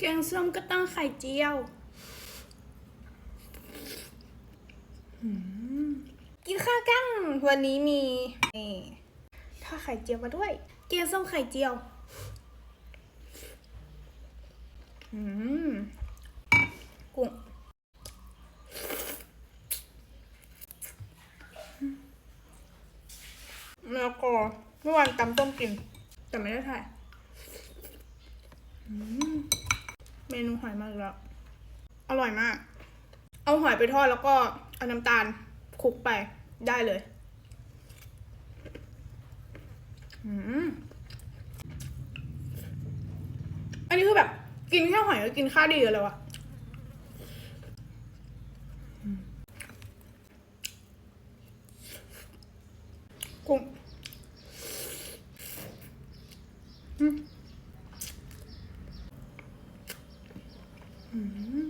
แกงส้มก็ต้องไข่เจียวกินข้าวกันวันนี้มีนี่ทอดไข่เจียวมาด้วยแกงส้มไข่เจียวอืมกุ้งแล้วก็เมื่อวานตำต้มกิน แต่ไม่ได้ถ่าย เมนูหอยมากแล้ว อร่อยมาก เอาหอยไปทอดแล้วก็เอาน้ำตาลคลุกไปได้เลยอันนี้คือแบบ กินแค่หอยก็กินข้าวดีเลยว่ะกุ้ง อืมอืม